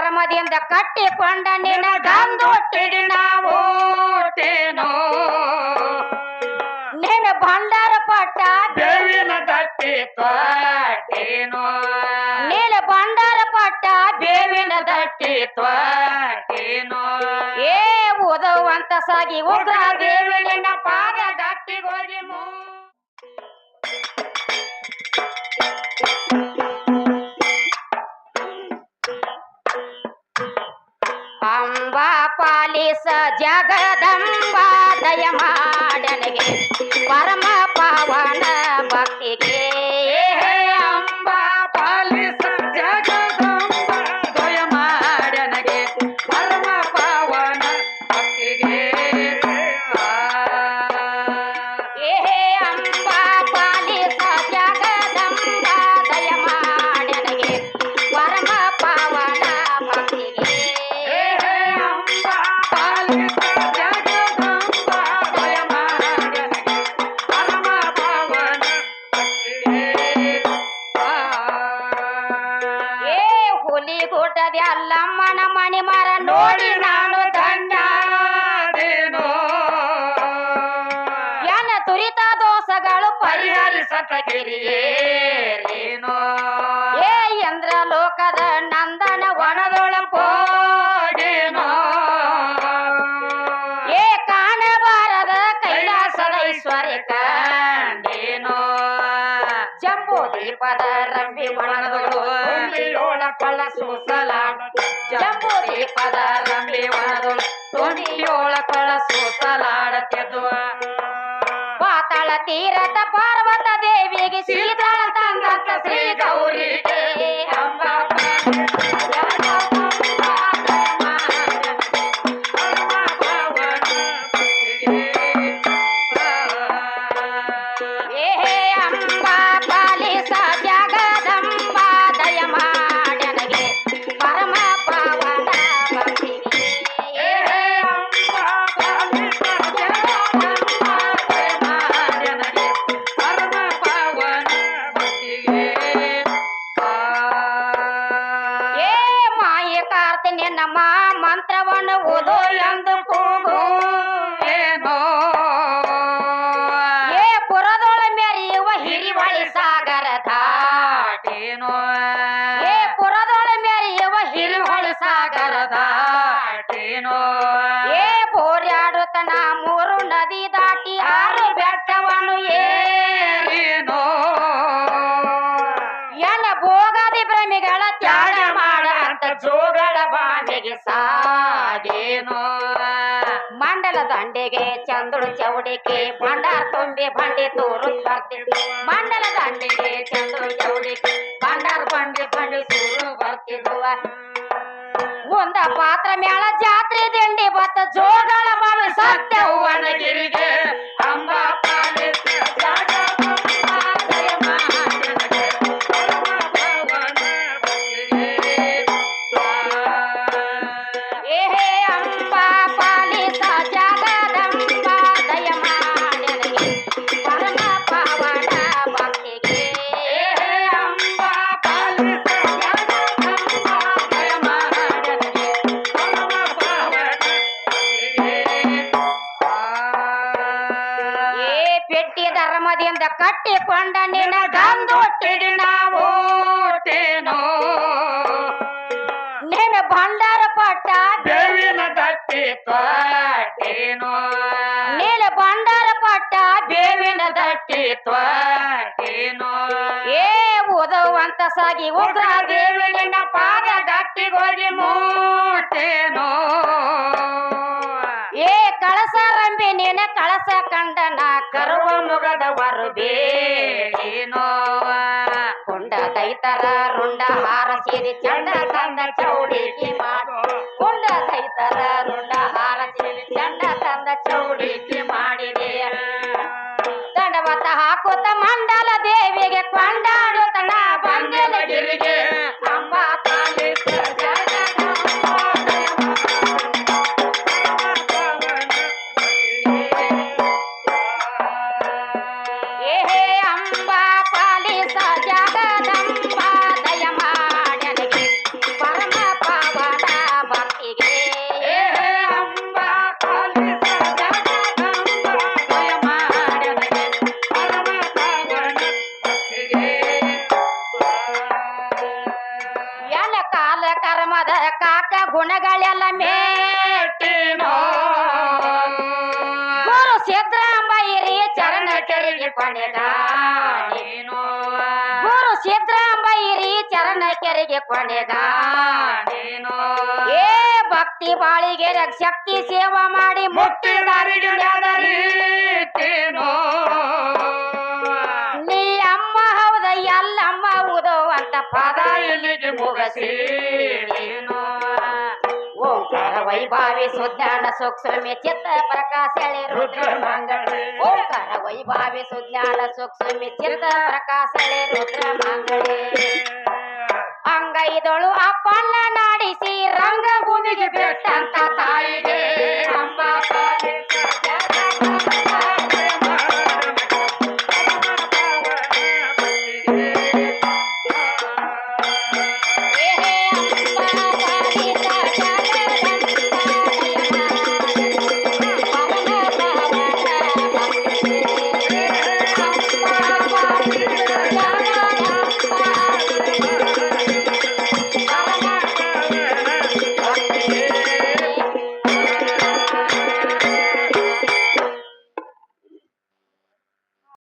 ಪೆಟ್ಟಿ ಧರ್ಮದಿಂದ ಕಟ್ಟಿಕೊಂಡ ನಿನ್ನ ಗಂದೊಟ್ಟಿಗೆ ನಾವು ನಿನ್ನ ಭಂಡಾರ ಪಟ್ಟ ಬೇವಿನ ದಟ್ಟಿ ತ್ವಾಟೇನೋ ನೀಲ ಭಂಡಾರ ಪಟ್ಟ ಬೇವಿನ ದಟ್ಟಿ ತ್ವಾಟೇನೋ ಏ ಓದುವಂತ ಸಾಗಿ ಉಗ್ರ ದೇವಿನ ಪಾದ ಪಾಲಿಸ ಜಗದಂಬಾ ದಯ ನೋಡಿ ನಾನು ಧನ್ಯ ಧನ್ಯದೇನೋ ಎನ್ನ ತುರಿತ ದೋಷಗಳು ಏ ಎಂದ್ರ ಲೋಕದ ನಂದನ ವನದೊಳ ಹೋಗೇನೋ. ಏ ಕಾಣಬಾರದ ಕೈಲಾಸದ ಐಶ್ವರ್ಯ ಕಂಡೇನೋ ಜಂಬೂ ದೀಪದ ರಂಬಿ ತುಂಬಿಯೋಳ ಕೊಳ್ಳ ಸೂಸಲಾಡ ಪಾತಾಳ ತೀರದ ಪಾರ್ವತ ದೇವಿಗೆ ಸೀತಾಳ ತಂದಂತ ಶ್ರೀ ಗೌರಿಗೆ 我的样子 ಮಂಡಲ ದಂಡೆಗೆ ಚಂದ್ರು ಚೌಡಿಕೆ, ಭಂಡಾರ ತುಂಬಿ ಬಂಡಿ ತೋರು ಬರ್ತಿದ್ವಿ ಮಂಡಲ ದಂಡೆಗೆ ಚಂದ್ರು ಚೌಡಿಕೆ, ಭಂಡಾರ ಬಂಡಿ ಬಂಡಿ ತೋರು ಬರ್ತಿದ್ವ ಒಂದ ಪಾತ್ರ ಮೇಳ ಜಾತ್ರೆ ದಿಂಡಿ ಕಟ್ಟಿಕೊಂಡ ನಿನ್ನ ಗಂದೊಟ್ಟಿಗೆ ನಾವು ನಿನ್ನ ಭಂಡಾರ ಪಟ್ಟ ಬೇವಿನ ದಟ್ಟಿ ತ್ವಾಟೇನೋ ನೀಲ ಭಂಡಾರ ಪಟ್ಟ ಬೇವಿನ ದಟ್ಟಿ ತ್ವಾಟೇನೋ ಏ, ಓದುವಂತ ಸಾಗಿ ಉಗ್ರ ದೇವಿ ನಿನ್ನ ಪಾದ ಗಟ್ಟಿಗೋಗಿ ಮೂಟೇನೋ. ಏ ಕಳಸಾರಂಬಿ ನಿನ್ನ ಕರುವ ಮುಗದವರು ಬೇಡೇನೋ ಕುಂಡ ದೈತರ ರುಂಡ ಹಾರ ಸೇರಿ ಚಂಡ ತಂದ ಚೌಡಿಕೆ ಮಾಡು. ಕುಂಡ ದೈತರ ರುಂಡ ಹಾರ ಸೇರಿ ಚಂಡ ತಂದ ಚೌಡಿಕೆ ಮಾಡಿದೆ. ದಂಡವತ ಹಾಕುತ್ತ ಮಂಡಲ ದೇವಿಗೆ ಕೊಂಡಾಡುತ್ತನ ಬಂದೆಲ ಸಿದ್ದರಾಮಯ್ಯರಿ ಚರಣ ಕೆರೆಗೆ ಕೊನೆಗಾಣಿನೋ ಗುರು ಸಿದ್ದರಾಮಯ್ಯರಿ ಚರಣ ಕೆರೆಗೆ ಕೊನೆಗಾಣಿನೋ ಏ ಭಕ್ತಿ ಬಾಳಿಗೆ ಶಕ್ತಿ ಸೇವಾ ಮಾಡಿ ಮುಟ್ಟಿ ಮುಕ್ತಿದಾರಿಗೆ ರೀತಿನೋ ನೀ ಅಮ್ಮ ಹೌದ ಎಲ್ಲಮ್ಮ ಹೌದು ಅಂತ ಪದ ಇಲ್ಲಿಗೆ ಮುಗಸಿ ಓಂಕಾರ ವೈಭಾವಿ ಸುಜ್ಞಾನ ಸೂಕ್ಷ್ಮಿ ಚಿತ್ತ ಪ್ರಕಾಶಳೆ ರುದ್ರ ಮಂಗಳಿ ಓಂಕಾರ ವೈಭಾವಿ ಸುಜ್ಞಾನ ಸೂಕ್ಷ್ಮಿ ಚಿತ್ತ ಪ್ರಕಾಶಳೆ ರುದ್ರ ಮಂಗಳಿ ಅಂಗೈದೊಳು ಅಪ್ಪಣ್ಣ ನಾಡಿಸಿ ರಂಗಭೂಮಿಗೆ ಬೆಟ್ಟಂತ ತಾಯಿಗೆ. ಅಂಬಾ